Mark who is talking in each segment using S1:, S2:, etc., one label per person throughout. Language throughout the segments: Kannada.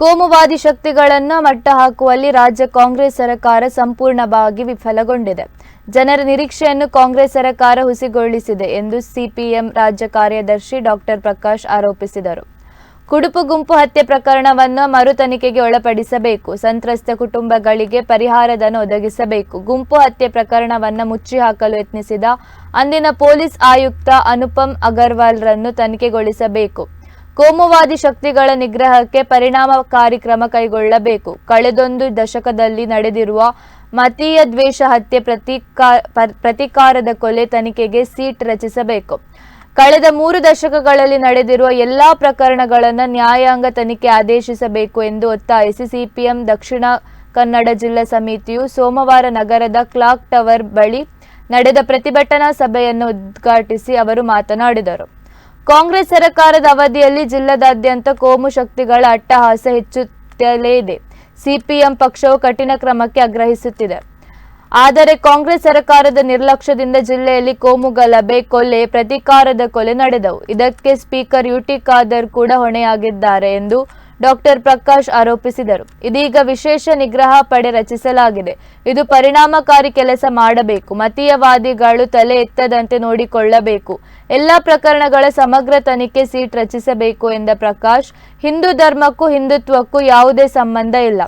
S1: ಕೋಮುವಾದಿ ಶಕ್ತಿಗಳನ್ನು ಮಟ್ಟ ಹಾಕುವಲ್ಲಿ ರಾಜ್ಯ ಕಾಂಗ್ರೆಸ್ ಸರ್ಕಾರ ಸಂಪೂರ್ಣವಾಗಿ ವಿಫಲಗೊಂಡಿದೆ. ಜನರ ನಿರೀಕ್ಷೆಯನ್ನು ಕಾಂಗ್ರೆಸ್ ಸರ್ಕಾರ ಹುಸಿಗೊಳಿಸಿದೆ ಎಂದು ಸಿಪಿಎಂ ರಾಜ್ಯ ಕಾರ್ಯದರ್ಶಿ ಡಾಕ್ಟರ್ ಪ್ರಕಾಶ್ ಆರೋಪಿಸಿದರು. ಕುಡುಪು ಗುಂಪು ಹತ್ಯೆ ಪ್ರಕರಣವನ್ನು ಮರು ತನಿಖೆಗೆ ಒಳಪಡಿಸಬೇಕು, ಸಂತ್ರಸ್ತ ಕುಟುಂಬಗಳಿಗೆ ಪರಿಹಾರಧನ ಒದಗಿಸಬೇಕು, ಗುಂಪು ಹತ್ಯೆ ಪ್ರಕರಣವನ್ನು ಮುಚ್ಚಿ ಹಾಕಲು ಯತ್ನಿಸಿದ ಅಂದಿನ ಪೊಲೀಸ್ ಆಯುಕ್ತ ಅನುಪಮ್ ಅಗರ್ವಾಲ್ರನ್ನು ತನಿಖೆಗೊಳಿಸಬೇಕು. ಕೋಮುವಾದಿ ಶಕ್ತಿಗಳ ನಿಗ್ರಹಕ್ಕೆ ಪರಿಣಾಮಕಾರಿ ಕ್ರಮ ಕೈಗೊಳ್ಳಬೇಕು. ಕಳೆದೊಂದು ದಶಕದಲ್ಲಿ ನಡೆದಿರುವ ಮತೀಯ ದ್ವೇಷ ಹತ್ಯೆ ಪ್ರತೀಕಾ- ಪರ್- ಪ್ರತೀಕಾರದ ಕೊಲೆ ತನಿಖೆಗೆ ಸೀಟ್ ರಚಿಸಬೇಕು. ಕಳೆದ ಮೂರು ದಶಕಗಳಲ್ಲಿ ನಡೆದಿರುವ ಎಲ್ಲಾ ಪ್ರಕರಣಗಳನ್ನು ನ್ಯಾಯಾಂಗ ತನಿಖೆ ಆದೇಶಿಸಬೇಕು ಎಂದು ಒತ್ತಾಯಿಸಿ ಸಿಪಿಎಂ ದಕ್ಷಿಣ ಕನ್ನಡ ಜಿಲ್ಲಾ ಸಮಿತಿಯು ಸೋಮವಾರ ನಗರದ ಕ್ಲಾಕ್ ಟವರ್ ಬಳಿ ನಡೆದ ಪ್ರತಿಭಟನಾ ಸಭೆಯನ್ನು ಉದ್ಘಾಟಿಸಿ ಅವರು ಮಾತನಾಡಿದರು. ಕಾಂಗ್ರೆಸ್ ಸರ್ಕಾರದ ಅವಧಿಯಲ್ಲಿ ಜಿಲ್ಲಾದಾದ್ಯಂತ ಕೋಮು ಶಕ್ತಿಗಳ ಅಟ್ಟಹಾಸ ಹೆಚ್ಚುತ್ತಲೇ ಇದೆ. ಸಿಪಿಎಂ ಪಕ್ಷವು ಕಠಿಣ ಕ್ರಮಕ್ಕೆ ಆಗ್ರಹಿಸುತ್ತಿದೆ. ಆದರೆ ಕಾಂಗ್ರೆಸ್ ಸರ್ಕಾರದ ನಿರ್ಲಕ್ಷ್ಯದಿಂದ ಜಿಲ್ಲೆಯಲ್ಲಿ ಕೋಮು ಗಲಭೆ ಕೊಲೆ, ಪ್ರತೀಕಾರದ ಕೊಲೆ ನಡೆದವು. ಇದಕ್ಕೆ ಸ್ಪೀಕರ್ ಯುಟಿ ಖಾದರ್ ಕೂಡ ಹೊಣೆಯಾಗಿದ್ದಾರೆ ಎಂದು ಡಾಕ್ಟರ್ ಪ್ರಕಾಶ್ ಆರೋಪಿಸಿದರು. ಇದೀಗ ವಿಶೇಷ ನಿಗ್ರಹ ಪಡೆ ರಚಿಸಲಾಗಿದೆ. ಇದು ಪರಿಣಾಮಕಾರಿ ಕೆಲಸ ಮಾಡಬೇಕು. ಮತೀಯವಾದಿಗಳು ತಲೆ ಎತ್ತದಂತೆ ನೋಡಿಕೊಳ್ಳಬೇಕು. ಎಲ್ಲ ಪ್ರಕರಣಗಳ ಸಮಗ್ರ ತನಿಖೆ ಸೀಟ್ ರಚಿಸಬೇಕು ಎಂದ ಪ್ರಕಾಶ್, ಹಿಂದೂ ಧರ್ಮಕ್ಕೂ ಹಿಂದುತ್ವಕ್ಕೂ ಯಾವುದೇ ಸಂಬಂಧ ಇಲ್ಲ.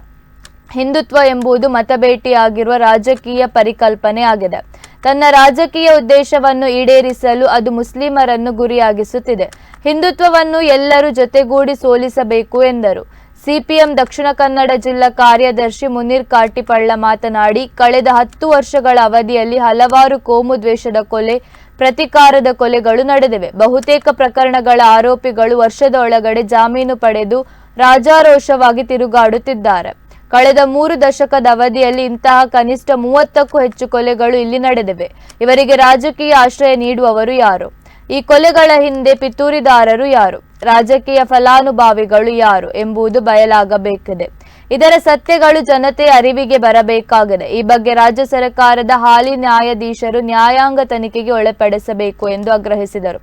S1: ಹಿಂದುತ್ವ ಎಂಬುದು ಮತಬೇಟಿಯಾಗಿರುವ ರಾಜಕೀಯ ಪರಿಕಲ್ಪನೆ ಆಗಿದೆ. ತನ್ನ ರಾಜಕೀಯ ಉದ್ದೇಶವನ್ನು ಈಡೇರಿಸಲು ಅದು ಮುಸ್ಲಿಮರನ್ನು ಗುರಿಯಾಗಿಸುತ್ತಿದೆ. ಹಿಂದುತ್ವವನ್ನು ಎಲ್ಲರೂ ಜೊತೆಗೂಡಿ ಸೋಲಿಸಬೇಕು ಎಂದರು. ಸಿಪಿಎಂ ದಕ್ಷಿಣ ಕನ್ನಡ ಜಿಲ್ಲಾ ಕಾರ್ಯದರ್ಶಿ ಮುನೀರ್ ಕಾಟಿಪಳ್ಳ ಮಾತನಾಡಿ, ಕಳೆದ ಹತ್ತು ವರ್ಷಗಳ ಅವಧಿಯಲ್ಲಿ ಹಲವಾರು ಕೋಮು ದ್ವೇಷದ ಕೊಲೆ, ಪ್ರತಿಕಾರದ ಕೊಲೆಗಳು ನಡೆದಿವೆ. ಬಹುತೇಕ ಪ್ರಕರಣಗಳ ಆರೋಪಿಗಳು ವರ್ಷದ ಒಳಗಡೆ ಜಾಮೀನು ಪಡೆದು ರಾಜಾರೋಷವಾಗಿ ತಿರುಗಾಡುತ್ತಿದ್ದಾರೆ. ಕಳೆದ ಮೂರು ದಶಕದ ಅವಧಿಯಲ್ಲಿ ಇಂತಹ ಕನಿಷ್ಠ ಮೂವತ್ತಕ್ಕೂ ಹೆಚ್ಚು ಕೊಲೆಗಳು ಇಲ್ಲಿ ನಡೆದಿವೆ. ಇವರಿಗೆ ರಾಜಕೀಯ ಆಶ್ರಯ ನೀಡುವವರು ಯಾರು? ಈ ಕೊಲೆಗಳ ಹಿಂದೆ ಪಿತೂರಿದಾರರು ಯಾರು? ರಾಜಕೀಯ ಫಲಾನುಭವಿಗಳು ಯಾರು ಎಂಬುದು ಬಯಲಾಗಬೇಕಿದೆ. ಇದರ ಸತ್ಯಗಳು ಜನತೆಯ ಅರಿವಿಗೆ ಬರಬೇಕಾಗಿದೆ. ಈ ಬಗ್ಗೆ ರಾಜ್ಯ ಸರ್ಕಾರದ ಹಾಲಿ ನ್ಯಾಯಾಧೀಶರು ನ್ಯಾಯಾಂಗ ತನಿಖೆಗೆ ಒಳಪಡಿಸಬೇಕು ಎಂದು ಆಗ್ರಹಿಸಿದರು.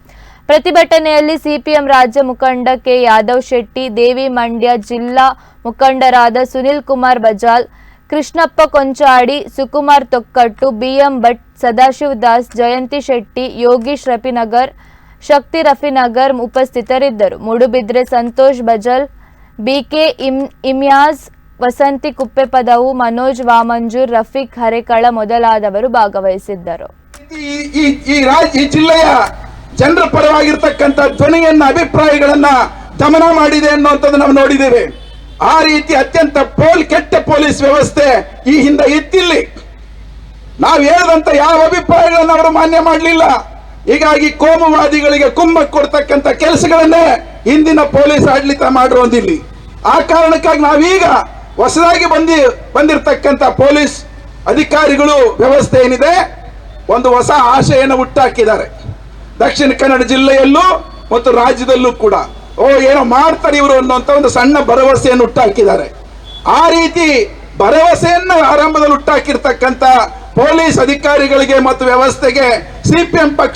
S1: ಪ್ರತಿಭಟನೆಯಲ್ಲಿ ಸಿಪಿಎಂ ರಾಜ್ಯ ಮುಖಂಡ ಕೆ ಯಾದವ್ ಶೆಟ್ಟಿ, ದೇವಿ ಮಂಡ್ಯ ಜಿಲ್ಲಾ ಮುಖಂಡರಾದ ಸುನಿಲ್ ಕುಮಾರ್ ಬಜಾಲ್, ಕೃಷ್ಣಪ್ಪ ಕೊಂಚಾಡಿ, ಸುಕುಮಾರ್ ತೊಕ್ಕಟ್ಟು, ಬಿಎಂ ಭಟ್, ಸದಾಶಿವ್ ದಾಸ್, ಜಯಂತಿ ಶೆಟ್ಟಿ, ಯೋಗೀಶ್ ರಫಿನಗರ್, ಶಕ್ತಿ ರಫಿನಗರ್ ಉಪಸ್ಥಿತರಿದ್ದರು. ಮೂಡುಬಿದ್ರೆ ಸಂತೋಷ್ ಬಜಲ್, ಬಿಕೆ ಇಮ್ ಇಮ್ಯಾಜ್, ವಸಂತಿ ಕುಪ್ಪೆಪದವು ಮನೋಜ್ ವಾಮಂಜೂರ್, ರಫೀಕ್ ಹರೇಕಳ ಮೊದಲಾದವರು ಭಾಗವಹಿಸಿದ್ದರು.
S2: ಈ ಜಿಲ್ಲೆಯ ಜನರ ಪರವಾಗಿರ್ತಕ್ಕಂಥ ಧ್ವನಿಯನ್ನ, ಅಭಿಪ್ರಾಯಗಳನ್ನ ದಮನ ಮಾಡಿದೆ ಅನ್ನುವಂಥದ್ದು ನಾವು ನೋಡಿದ್ದೇವೆ. ಆ ರೀತಿ ಅತ್ಯಂತ ಪೋಲ್ ಕೆಟ್ಟ ಪೊಲೀಸ್ ವ್ಯವಸ್ಥೆ ಈ ಹಿಂದೆ ಇತ್ತಿಲ್ಲಿ. ನಾವು ಹೇಳಿದಂತ ಯಾವ ಅಭಿಪ್ರಾಯಗಳನ್ನು ಅವರು ಮಾನ್ಯ ಮಾಡಲಿಲ್ಲ. ಹೀಗಾಗಿ ಕೋಮುವಾದಿಗಳಿಗೆ ಕುಂಭ ಕೊಡ್ತಕ್ಕಂಥ ಕೆಲಸಗಳನ್ನೇ ಇಂದಿನ ಪೊಲೀಸ್ ಆಡಳಿತ ಮಾಡಿರೋದಿಲ್ಲಿ ಆ ಕಾರಣಕ್ಕಾಗಿ ನಾವೀಗ ಹೊಸದಾಗಿ ಬಂದಿ, ಬಂದಿರತಕ್ಕಂಥ ಪೊಲೀಸ್ ಅಧಿಕಾರಿಗಳು ವ್ಯವಸ್ಥೆ ಏನಿದೆ, ಒಂದು ಹೊಸ ಆಶಯನ ಹುಟ್ಟಾಕಿದ್ದಾರೆ. ದಕ್ಷಿಣ ಕನ್ನಡ ಜಿಲ್ಲೆಯಲ್ಲೂ ಮತ್ತು ರಾಜ್ಯದಲ್ಲೂ ಕೂಡ. ಓ, ಏನೋ ಮಾಡ್ತಾರೆ ಇವರು ಅನ್ನುವಂತ ಒಂದು ಸಣ್ಣ ಭರವಸೆಯನ್ನು ಹುಟ್ಟಾಕಿದ್ದಾರೆ. ಆ ರೀತಿ ಭರವಸೆಯನ್ನು ಆರಂಭದಲ್ಲಿ ಹುಟ್ಟಾಕಿರ್ತಕ್ಕಂಥ ಪೊಲೀಸ್ ಅಧಿಕಾರಿಗಳಿಗೆ ಮತ್ತು ವ್ಯವಸ್ಥೆಗೆ ಸಿಪಿಎಂ ಪಕ್ಷ